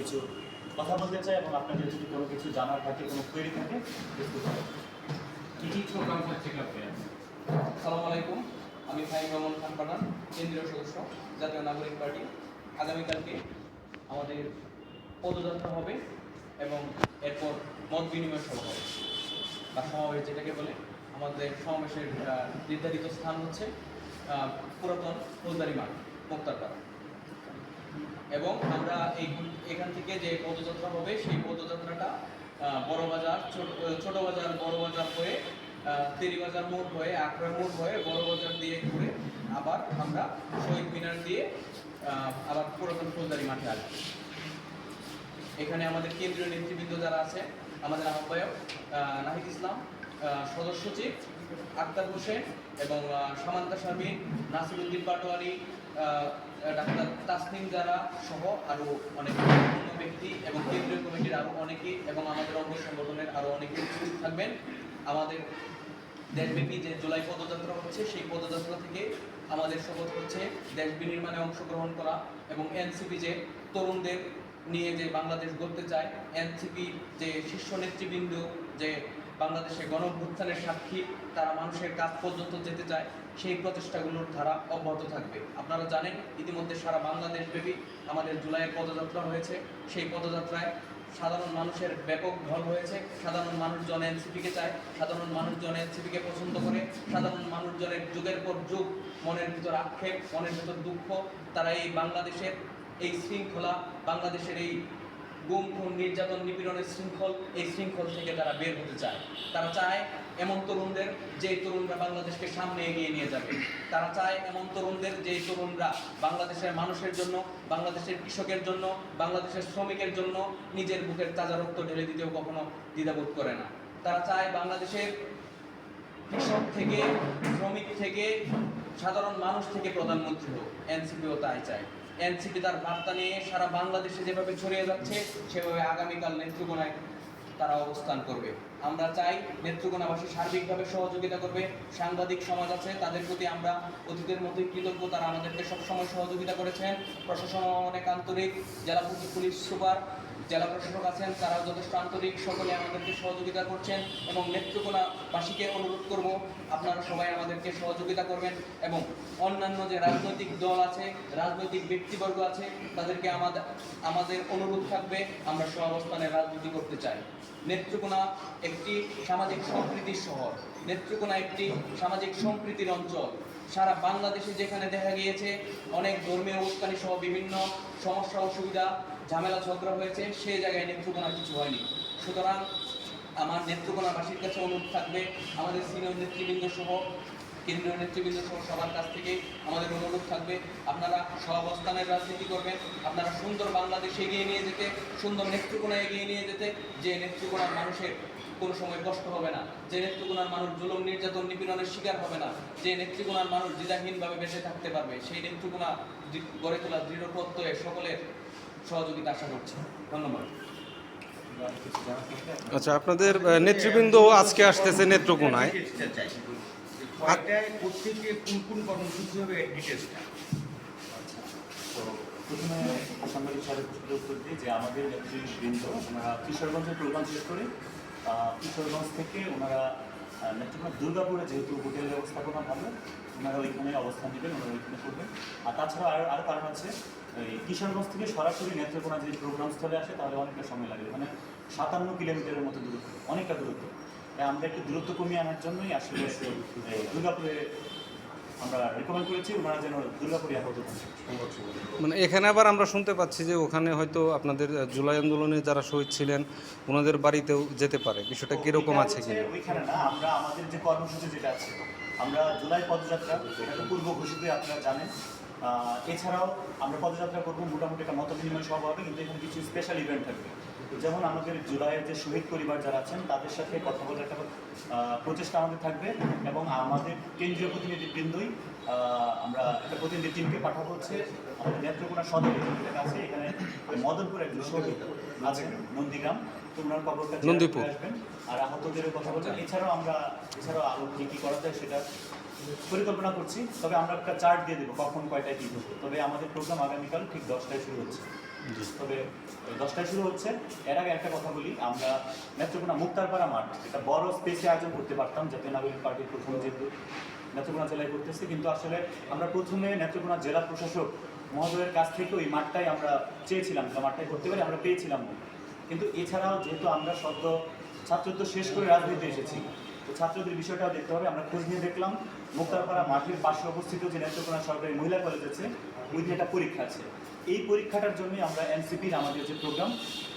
কিছু কথা বলতে চাই এবং আপনাদের যদি কোনো কিছু জানার থাকে কোনো কোয়েরি থাকে কি কি প্রোগ্রাম থাকছে ক্লাবে সালাম আলাইকুম। আমি ফাইম রহমান খান পাঠান কেন্দ্রীয় সদস্য জাতীয় নাগরিক পার্টি। আগামীকালকে আমাদের পদযাত্রা হবে এবং এরপর মত বিনিময় সভা হবে। বা সমাবেশ যেটাকে বলে আমাদের সমাবেশের নির্ধারিত স্থান হচ্ছে আহ, পুরাতন ফৌজদারি মাঠ মোক্তারপাড়া। এবং আমরা এই এখান থেকে যে পদযাত্রা হবে সেই পদযাত্রাটা বড় বাজার ছোট বাজার বড় বাজার হয়ে বাজার মোড় হয়ে আকরা মোড় হয়ে বড় বাজার দিয়ে ঘুরে আবার আমরা শহীদ মিনার দিয়ে আবার পুরাতন ফৌজদারি মাঠে আসব। এখানে আমাদের কেন্দ্রীয় নেতৃবৃন্দ যারা আছে আমাদের আহ্বায়ক আহ, নাহিদ ইসলাম সদস্য সচিব আক্তার হোসেন এবং সামান্তা শারমিন নাসিরুদ্দিন পাটোয়ারি ডাক্তার তাসনিম যারা সহ আরও অনেক অন্য ব্যক্তি এবং কেন্দ্রীয় কমিটির আরও অনেকেই এবং আমাদের অঙ্গ সংগঠনের আরও অনেকে উপস্থিত থাকবেন। আমাদের দেশব্যাপী যে জুলাই পদযাত্রা হচ্ছে, সেই পদযাত্রা থেকে আমাদের শপথ হচ্ছে দেশ বিনির্মাণে অংশগ্রহণ করা এবং এনসিপি যে তরুণদের নিয়ে যে বাংলাদেশ গড়তে চায়, এনসিপি যে শীর্ষ নেতৃবৃন্দ যে বাংলাদেশে গণভ্যুত্থানের সাক্ষী, তারা মানুষের কাজ পর্যন্ত যেতে চায়, সেই প্রচেষ্টাগুলোর ধারা অব্যাহত থাকবে। আপনারা জানেন, ইতিমধ্যে সারা বাংলাদেশ ব্যাপী আমাদের জুলাইয়ের পদযাত্রা হয়েছে। সেই পদযাত্রায় সাধারণ মানুষের ব্যাপক ঢল হয়েছে। সাধারণ মানুষজন এনসিপিকে চায়, সাধারণ মানুষজন এনসিপিকে পছন্দ করে, সাধারণ মানুষজনের যুগের পর যুগ মনের ভিতর আক্ষেপ, মনের ভিতর দুঃখ, তারা এই বাংলাদেশের এই শৃঙ্খলা, বাংলাদেশের এই গুম, খুন, নির্যাতন, নিপীড়নের শৃঙ্খল, এই শৃঙ্খল থেকে তারা বের হতে চায়। তারা চায় এমন তরুণদের যে তরুণরা বাংলাদেশকে সামনে এগিয়ে নিয়ে যাবে। তারা চায় এমন তরুণদের যে তরুণরা বাংলাদেশের মানুষের জন্য, বাংলাদেশের কৃষকের জন্য, বাংলাদেশের শ্রমিকের জন্য নিজের বুকের তাজা রক্ত ঢেলে দিতেও কখনো দ্বিধাবোধ করে না। তারা চায় বাংলাদেশের কৃষক থেকে, শ্রমিক থেকে, সাধারণ মানুষ থেকে প্রধানমন্ত্রী হোক। এনসিপিও তাই চায়। এনসিপি তার বার্তা নিয়ে সারা বাংলাদেশে যেভাবে ছড়িয়ে যাচ্ছে, সেভাবে আগামীকাল নেত্রকোনায় তারা অবস্থান করবে। আমরা চাই নেত্রকোনাবাসী সার্বিকভাবে সহযোগিতা করবে। সাংবাদিক সমাজ আছে, তাদের প্রতি আমরা অতীতের মতোই কৃতজ্ঞ, তারা আমাদেরকে সবসময় সহযোগিতা করেছেন। প্রশাসন অনেক আন্তরিক, জেলা পুলিশ- পুলিশ সুপার জেলা প্রশাসক আছেন, তারাও যথেষ্ট আন্তরিক, সকলে আমাদেরকে সহযোগিতা করছেন এবং নেত্রকোনাবাসীকে অনুরোধ করব, আপনারা সবাই আমাদেরকে সহযোগিতা করবেন এবং অন্যান্য যে রাজনৈতিক দল আছে, রাজনৈতিক ব্যক্তিবর্গ আছে, তাদেরকে আমাদের আমাদের অনুরোধ থাকবে, আমরা সহাবস্থানে রাজনীতি করতে চাই। নেত্রকোনা একটি সামাজিক সম্প্রীতির শহর, নেত্রকোনা একটি সামাজিক সম্প্রীতির অঞ্চল। সারা বাংলাদেশে যেখানে দেখা গিয়েছে, অনেক ধর্মীয় উস্কানি সহ বিভিন্ন সমস্যা, অসুবিধা ঝামেলা ঝগড়া হয়েছে, সেই জায়গায় নেত্রকোনা কিছু হয়নি। সুতরাং আমার নেত্রকোনাবাসীর কাছে অনুরোধ থাকবে, আমাদের সিনিয়র নেতৃবৃন্দ সহ কেন্দ্রীয় নেতৃবৃন্দ সহ সবার কাছ থেকে আমাদের অনুরোধ থাকবে, আপনারা সহাবস্থানের রাজনীতি করবেন, আপনারা সুন্দর বাংলাদেশ এগিয়ে নিয়ে যেতে, সুন্দর নেত্রকোনা এগিয়ে নিয়ে যেতে, যে নেত্রকোনার মানুষের কোনো সময় কষ্ট হবে না, যে নেত্রকোনার মানুষ জুলুম, নির্যাতন, নিপীড়নের শিকার হবে না, যে নেত্রকোনার মানুষ দ্বিধাহীনভাবে বেঁচে থাকতে পারবে, সেই নেত্রকোনা গড়ে তোলা দৃঢ় প্রত্যয়ে সকলের সহযোগিতা আশা করছি। ধন্যবাদ। আচ্ছা আপনাদের নেতৃবৃন্দ আজকে আসতেছে নেত্রকোনায়। কোন কোন তো প্রথমে যে আমাদের কিশোরগঞ্জের প্রোগ্রাম কিশোরগঞ্জ থেকে ওনারা দুর্গাপুরে যেহেতু হোটেল ব্যবস্থাপনা ভালো, ওনারা ওইখানে অবস্থান নেবেন, ওনারা ওইখানে করবেন। আর তাছাড়া আর আর কারণ আছে কিশোরগঞ্জ থেকে সরাসরি নেত্রকোনা যদি প্রোগ্রাম স্থলে আসে, তাহলে অনেকটা সময় লাগে মানে সাতান্ন কিলোমিটারের মতো দূরত্ব, অনেকটা দূরত্ব। আমরা একটু দূরত্ব কমিয়ে আনার জন্যই আসলে দুর্গাপুরে আমরা রেকমেন্ড করেছি ওনারা যেন দুর্গাপুরে আপাতত মানে এখানে আবার আমরা শুনতে পাচ্ছি যে ওখানে হয়তো আপনাদের জুলাই আন্দোলনে যারা শহীদ ছিলেন ওনাদের বাড়িতেও যেতে পারে। বিষয়টা কীরকম আছে কিনা? ওইখানে না আমরা আমাদের যে কর্মসূচি যেটা আছে আমরা জুলাই পদযাত্রা পূর্ব ঘোষিত আপনারা জানেন এছাড়াও আমরা পদযাত্রা করব মোটামুটি একটা মত বিনিময় সভা হবে কিন্তু এখানে কিছু স্পেশাল ইভেন্ট থাকবে। যেমন আমাদের জুলাইয়ের যে শহীদ পরিবার যারা আছেন তাদের সাথে কথা বলার একটা প্রচেষ্টা আমাদের থাকবে এবং আমাদের কেন্দ্রীয় প্রতিনিধিবৃন্দই আমরা একটা প্রতিনিধি টিমকে পাঠাবো হচ্ছে। আমাদের নেত্রকোনা সদর আছে এখানে মদনপুর একজন শহীদ আছেন নন্দীগ্রাম। তো ওনার খবরটা আসবেন। আর আহতদের কথা বলবেন। এছাড়াও আমরা এছাড়াও আরও কি কি করা যায় সেটা পরিকল্পনা করছি তবে আমরা একটা চার্ট দিয়ে দেবো কখন কয়টায় কি হব তবে আমাদের প্রোগ্রাম আগামীকাল ঠিক দশটায় শুরু হচ্ছে। তবে দশটায় শুরু হচ্ছে এর আগে একটা কথা বলি আমরা নেত্রকোনা মুক্তারপাড়া মাঠ একটা বড় স্পেসে আয়োজন করতে পারতাম জাতীয় নাগরিক পার্টির প্রথম যেহেতু নেত্রকোনা জেলায় করতেছি কিন্তু আসলে আমরা প্রথমে নেত্রকোনা জেলা প্রশাসক মহোদয়ের কাছ থেকে ওই মাঠটাই আমরা চেয়েছিলাম যে মাঠটাই করতে পারি আমরা পেয়েছিলাম। কিন্তু এছাড়াও যেহেতু আমরা সদ্য ছাত্রত্ব শেষ করে রাজনীতিতে এসেছি তো ছাত্রদের বিষয়টাও দেখতে হবে। আমরা খোঁজ নিয়ে দেখলাম, মুক্তারপাড়া মাঠের পাশে অবস্থিত যে নেত্রকোনা সরকারি মহিলা কলেজ আছে ওই দিন একটা পরীক্ষা আছে। এই পরীক্ষাটার জন্য আমরা এনসিপির আমাদের যে প্রোগ্রাম,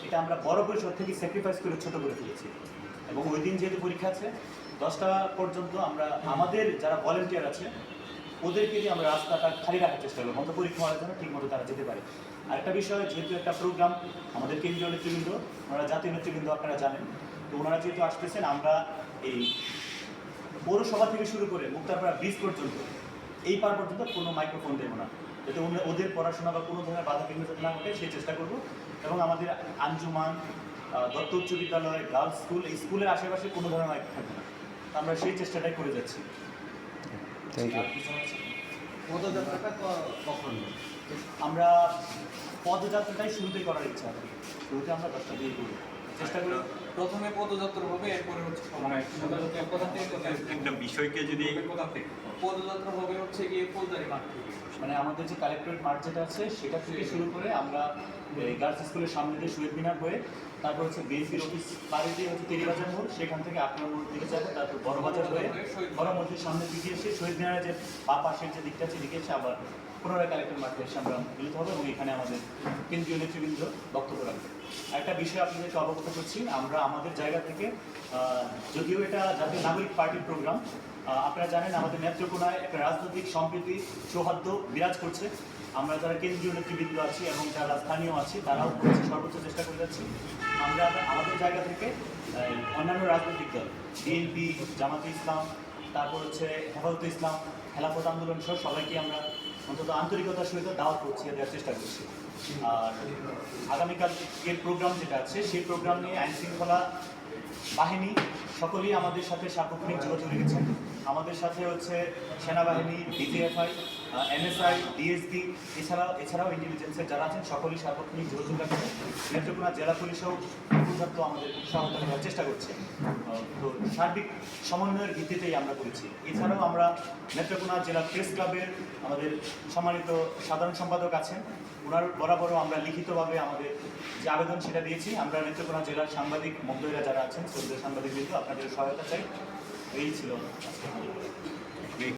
এটা আমরা বড় পরিসর থেকে স্যাক্রিফাইস করে ছোট করে ফেলেছি এবং ওই দিন যেহেতু পরীক্ষা আছে, দশটা পর্যন্ত আমরা, আমাদের যারা ভলেন্টিয়ার আছে, ওদেরকে দিয়ে আমরা রাস্তাটা খালি রাখার চেষ্টা করব। মতো পরীক্ষা হওয়ার জন্য ঠিক মতো তারা যেতে পারে। আর একটা বিষয়, যেহেতু একটা প্রোগ্রাম আমাদের কেন্দ্রীয় নেতৃবৃন্দ, ওনারা জাতীয় নেতৃবৃন্দ, আপনারা জানেন। তো ওনারা যেহেতু আসতেছেন, আমরা এই পৌরসভা থেকে শুরু করে মুক্তারপাড়া ব্রিজ পর্যন্ত এই পার পর্যন্ত কোনো মাইক্রোফোন দেবো না। যাতে ওদের পড়াশোনা বা কোনো ধরনের বাধা বিঘ্ন যাতে না ঘটে সেই চেষ্টা করব। এবং আমাদের আঞ্জুমান দত্ত উচ্চ বিদ্যালয় গার্লস স্কুল এই স্কুলের আশেপাশে কোনো ধরনের মাইক থাকবে না। তো আমরা সেই চেষ্টাটাই করে যাচ্ছি। আর কিছু আছে? পদযাত্রাটা কখন? আমরা পদযাত্রাটাই শুরুতেই করার ইচ্ছা আছে। শুরুতে আমরা দশটা দিয়ে করব চেষ্টা করি। প্রথমে পদযাত্রা হবে এরপরে হচ্ছে মানে? একটা বিষয়কে যদি কোথা থেকে? পদযাত্রা হবে হচ্ছে গিয়ে ফুলদারি মাঠ থেকে। মানে আমাদের যে কালেক্টরেট মাঠ যেটা আছে সেটা থেকে শুরু করে আমরা গার্লস স্কুলের সামনে দিয়ে শহীদ মিনার হয়ে তারপর হচ্ছে বিএনপির অফিস পাড়ে দিয়ে হচ্ছে তেরিবাজার মোড় সেখান থেকে আপনার মোড় দিকে যাব তারপর বড় বাজার হয়ে বড় মসজিদ সামনে দিকে এসে শহীদ মিনারের যে বা পাশের যে দিকটা আছে দিকে এসে আবার পুনরায় কালেক্টর মাঠে এসে আমরা মিলিত হবে এবং এখানে আমাদের কেন্দ্রীয় নেতৃবৃন্দ বক্তব্য রাখবে একটা বিষয় আপনাদেরকে অবগত করছি আমরা আমাদের জায়গা থেকে যদিও এটা জাতীয় নাগরিক পার্টির প্রোগ্রাম আপনারা জানেন আমাদের নেত্রকোনায় একটা রাজনৈতিক সম্প্রীতি সৌহার্দ্য বিরাজ করছে। আমরা যারা কেন্দ্রীয় নেতৃবৃন্দ আছি এবং যারা স্থানীয় আছি, তারাও সর্বোচ্চ চেষ্টা করে যাচ্ছি। আমরা আমাদের জায়গা থেকে অন্যান্য রাজনৈতিক দল, বিএনপি, জামাতে ইসলাম, তারপর হচ্ছে হেফাজতে ইসলাম, খেলাফত আন্দোলন সহ সবাইকে আমরা অন্তত আন্তরিকতার সহিত দাওয়াত করছি দেওয়ার চেষ্টা করছি। আর আগামীকাল এর প্রোগ্রাম যেটা আছে, সেই প্রোগ্রাম নিয়ে আইনশৃঙ্খলা বাহিনী সকলেই আমাদের সাথে সার্বক্ষণিক যোগাযোগ রেখেছেন আমাদের সাথে হচ্ছে সেনাবাহিনী ডিজিএফআই এনএসআই ডিএসপি এছাড়াও এছাড়াও ইন্টেলিজেন্সের যারা আছেন, সকলেই সার্বক্ষণিক যোগাযোগ নেত্রকোনা জেলা পুলিশও পর্যাপ্ত আমাদের সহায়তা করার চেষ্টা করছে। তো সার্বিক সমন্বয়ের ভিত্তিতেই আমরা করেছি। এছাড়াও আমরা নেত্রকোনা জেলা প্রেস ক্লাবের আমাদের সম্মানিত সাধারণ সম্পাদক আছেন। ওনার বরাবরও আমরা লিখিতভাবে আমাদের যে আবেদন সেটা দিয়েছি। আমরা নেত্রকোনা জেলার সাংবাদিক মহোদয়রা যারা আছেন, শ্রদ্ধেয় সাংবাদিক আপনাদের সহায়তা চাই। এই ছিল আজকে আমাদের।